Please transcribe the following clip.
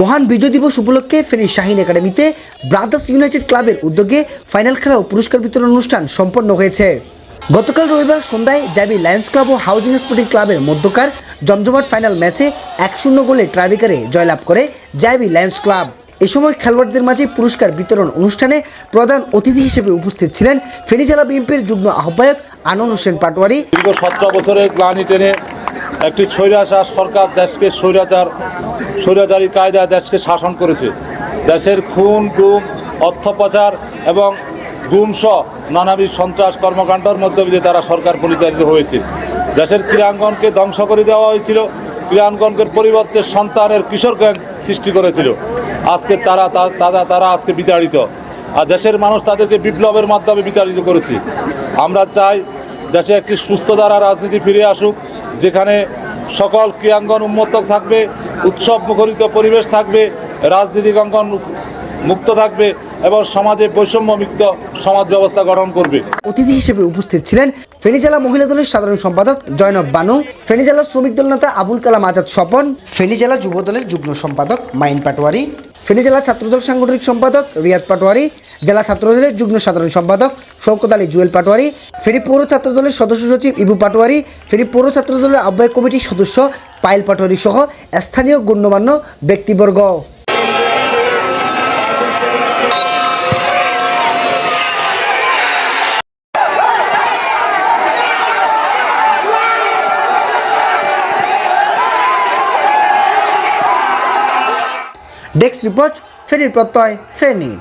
মহান বিজয় দিবস উপলক্ষে ফেনী শাহিন একাডেমিতে ব্রাদার্স ইউনাইটেড ক্লাবের উদ্যোগে ফাইনাল খেলা ও পুরস্কার বিতরণ অনুষ্ঠান সম্পন্ন হয়েছে। গতকাল রবিবার সন্ধ্যায় জাবি লায়ন্স ক্লাব ও হাউজিং স্পোর্টিং ক্লাবের মধ্যকার জমজমাট ফাইনাল ম্যাচে এক শূন্য গোলে ট্রাইবেকারে জয়লাভ করে জাবি লায়ন্স ক্লাব। এ সময় খেলোয়াড়দের মাঝে পুরস্কার বিতরণ অনুষ্ঠানে প্রধান অতিথি হিসেবে উপস্থিত ছিলেন ফেনী জেলা বিএনপির যুগ্ম আহ্বায়ক আনন্দ হোসেন পাটোয়ারি। দীর্ঘ সতেরো বছরের গ্লানি টেনে একটি স্বৈরাচার সরকার দেশকে স্বৈরাচার, স্বৈরাচারী কায়দায় দেশকে শাসন করেছে। দেশের খুন, গুম অর্থ পাচার এবং গুমসহ নানাবিধ সন্ত্রাস কর্মকাণ্ডের মধ্যে দিয়ে তারা সরকার পরিচালিত হয়েছে। দেশের ক্রীড়াঙ্গনকে ধ্বংস করে দেওয়া হয়েছিল। ক্রীড়াঙ্গনকে পরিবর্তে সন্তানের কিশোর গ্যাং সৃষ্টি করেছিল। আজকে তারা তারা তারা আজকে বিতাড়িত। আর দেশের মানুষ তাদেরকে বিপ্লবের মাধ্যমে বিতাড়িত করেছে। আমরা চাই দেশে একটি সুস্থ ধারা রাজনীতি ফিরে আসুক, যেখানে সকল ক্রিয়াঙ্গন উন্মুক্ত থাকবে উৎসব মুখরিত পরিবেশ থাকবে রাজনীতিক অঙ্গন মুক্ত থাকবে। এবং সমাজে বৈষম্য মুক্ত সমাজ ব্যবস্থা গঠন করবে। অতিথি হিসেবে উপস্থিত ছিলেন ফেনী জেলা মহিলা দলের সাধারণ সম্পাদক জয়নব বানু ফেনী জেলা শ্রমিক দল নেতা আবুল কালাম আজাদ স্বপন ফেনী জেলা যুব দলের যুগ্ম সম্পাদক মাইন পাটোয়ারি ফেনী জেলা ছাত্রদল সাংগঠনিক সম্পাদক রিয়াদ পাটোয়ারি, জেলা ছাত্রদলের যুগ্ম সাধারণ সম্পাদক শওকত আলী জুয়েল পাটোয়ারি, ফেনী পৌর ছাত্রদলের সদস্য সচিব ইবু পাটোয়ারি, ফেনী পৌর ছাত্রদলের আহ্বায়ক কমিটির সদস্য পায়েল পাটোয়ারি সহ স্থানীয় গণ্যমান্য ব্যক্তিবর্গ। ডেস্ক রিপোর্ট ফেনীর প্রত্যয় ফেনী।